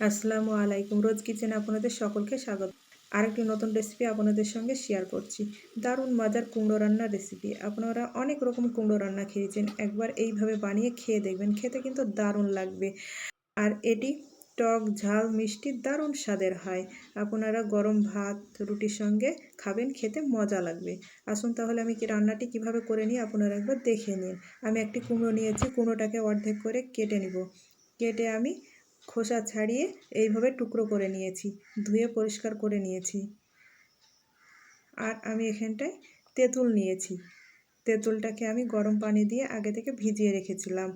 আসসালামু আলাইকুম। রোজ কিচেনে আপনাদের সকলকে স্বাগত। আরেকটি নতুন রেসিপি আপনাদের সঙ্গে শেয়ার করছি। দারুণ মজার কুমড়ো রান্নার রেসিপি আপনারা অনেক রকম কুমড়ো রান্না খেয়েছেন। একবার এইভাবে বানিয়ে খেয়ে দেখবেন। খেতে কিন্তু দারুণ লাগবে। আর এটি টক, ঝাল, মিষ্টি দারুণ স্বাদের হয়। আপনারা গরম ভাত, রুটির সঙ্গে খাবেন। খেতে মজা লাগবে। আসুন তাহলে আমি কি রান্নাটি কীভাবে করে নিই আপনারা একবার দেখে নিন। আমি একটি কুমড়ো নিয়েছি। কুমড়োটাকে অর্ধেক করে কেটে নিব। কেটে আমি খোসা ছাড়িয়ে এইভাবে টুকরো করে নিয়েছি, ধুয়ে পরিষ্কার করে নিয়েছি। আর আমি এখানটায় তেঁতুল নিয়েছি। তেঁতুলটাকে আমি গরম পানি দিয়ে আগে থেকে ভিজিয়ে রেখেছিলাম।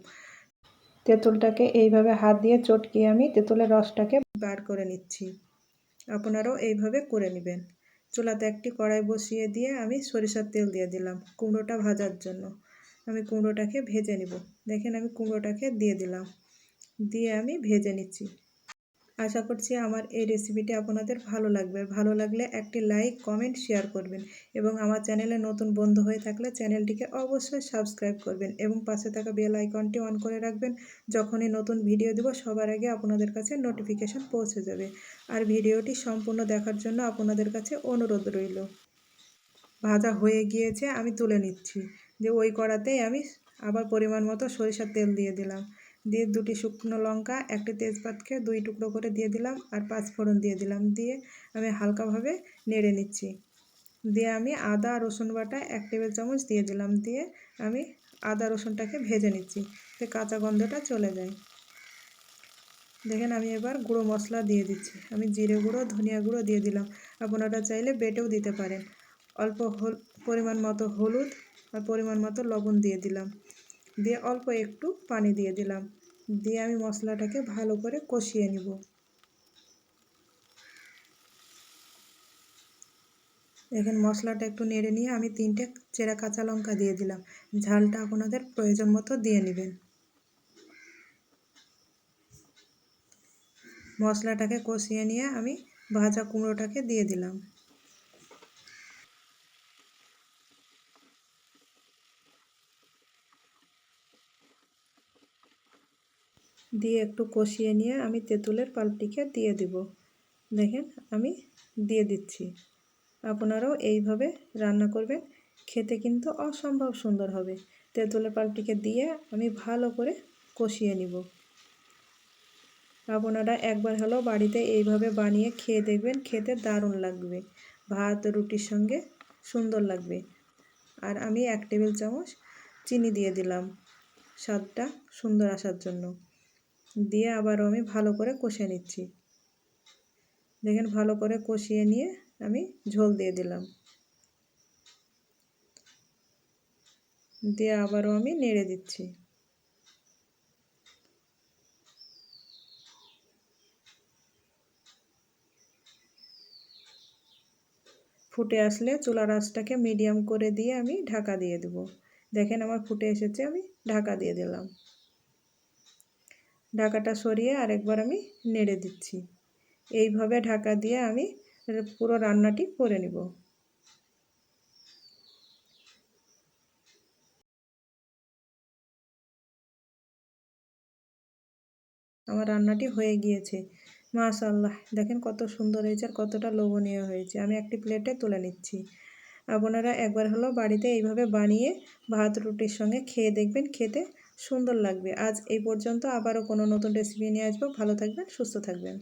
তেঁতুলটাকে এইভাবে হাত দিয়ে চটকিয়ে আমি তেঁতুলের রসটাকে বার করে নিচ্ছি। আপনারাও এইভাবে করে নেবেন। চুলাতে একটি কড়াই বসিয়ে দিয়ে আমি সরিষার তেল দিয়ে দিলাম কুমড়োটা ভাজার জন্য। আমি কুমড়োটাকে ভেজে নিব। দেখেন আমি কুমড়োটাকে দিয়ে দিলাম। দিয়ে আমি ভেজে নিচ্ছি। আশা করছি আমার এই রেসিপিটি আপনাদের ভালো লাগবে। ভালো লাগলে একটি লাইক কমেন্ট শেয়ার করবেন এবং আমার চ্যানেলে নতুন বন্ধু হয়ে থাকলে চ্যানেলটিকে অবশ্যই সাবস্ক্রাইব করবেন এবং পাশে থাকা বেল আইকনটি অন করে রাখবেন। যখনই নতুন ভিডিও দেব, সবার আগে আপনাদের কাছে নোটিফিকেশন পৌঁছে যাবে। আর ভিডিওটি সম্পূর্ণ দেখার জন্য আপনাদের কাছে অনুরোধ রইল। ভাজা হয়ে গিয়েছে, আমি তুলে নিচ্ছি। যে ওই কড়াতেই আমি আবার পরিমাণ মতো সরিষার তেল দিয়ে দিলাম। দিয়ে দুটি শুকনো লঙ্কা, একটি তেজপাতকে দুই টুকরো করে দিয়ে দিলাম আর পাঁচ ফোড়ন দিয়ে দিলাম। দিয়ে আমি হালকাভাবে নেড়ে নিচ্ছি। দিয়ে আমি আদা, রসুন বাটা এক টেবিল চামচ দিয়ে দিলাম। দিয়ে আমি আদা, রসুনটাকে ভেজে নিচ্ছি যে কাঁচা গন্ধটা চলে যায়। দেখেন আমি এবার গুঁড়ো মশলা দিয়ে দিচ্ছি। আমি জিরে গুঁড়ো, ধনিয়া গুঁড়ো দিয়ে দিলাম। আপনারা চাইলে বেটেও দিতে পারেন। অল্প পরিমাণ মতো হলুদ আর পরিমাণ মতো লবণ দিয়ে দিলাম। দিয়ে অল্প একটু পানি দিয়ে দিলাম। দিয়ে আমি মশলাটাকে ভালো করে কষিয়ে নিব। দেখেন মশলাটা একটু নেড়ে নিয়ে আমি তিনটে চেরা কাঁচা লঙ্কা দিয়ে দিলাম। ঝালটা আপনাদের প্রয়োজন মতো দিয়ে নেবেন। মশলাটাকে কষিয়ে নিয়ে আমি ভাজা কুমড়োটাকে দিয়ে দিলাম। দিয়ে একটু কষিয়ে নিয়ে আমি তেঁতুলের পাল্পটিকে দিয়ে দিব। দেখেন, আমি দিয়ে দিচ্ছি। আপনারাও এইভাবে রান্না করবেন। খেতে কিন্তু অসম্ভব সুন্দর হবে। তেঁতুলের পাল্পটিকে দিয়ে আমি ভালো করে কষিয়ে নিব। আপনারা একবার হলো বাড়িতে এইভাবে বানিয়ে খেয়ে দেখবেন, খেতে দারুণ লাগবে। ভাত, রুটির সঙ্গে সুন্দর লাগবে। আর আমি এক টেবিল চামচ চিনি দিয়ে দিলাম। স্বাদটা সুন্দর আসার জন্য। দিয়ে আবারও আমি ভালো করে কষে নিচ্ছি। দেখেন ভালো করে কষিয়ে নিয়ে আমি ঝোল দিয়ে দিলাম। দিয়ে আবারও আমি নেড়ে দিচ্ছি। ফুটে আসলে চুলা রাসটাকে মিডিয়াম করে দিয়ে আমি ঢাকা দিয়ে দেব। দেখেন আমার ফুটে এসেছে, আমি ঢাকা দিয়ে দিলাম। ঢাকাটা সরিয়ে আরেকবার আমি নেড়ে দিচ্ছি। এইভাবে ঢাকা দিয়ে আমি পুরো রান্নাটি করে নিব। আমার রান্নাটি হয়ে গিয়েছে। মাশাল্লাহ দেখেন কত সুন্দর হয়েছে আর কতটা লোভনীয় হয়েছে। আমি একটি প্লেটে তুলে নিচ্ছি। আপনারা একবার হলো বাড়িতে এইভাবে বানিয়ে ভাত রুটির সঙ্গে খেয়ে দেখবেন, খেতে সুন্দর লাগবে। আজ এই পর্যন্ত। আবারও কোনো নতুন রেসিপি নিয়ে আসব। ভালো থাকবেন, সুস্থ থাকবেন।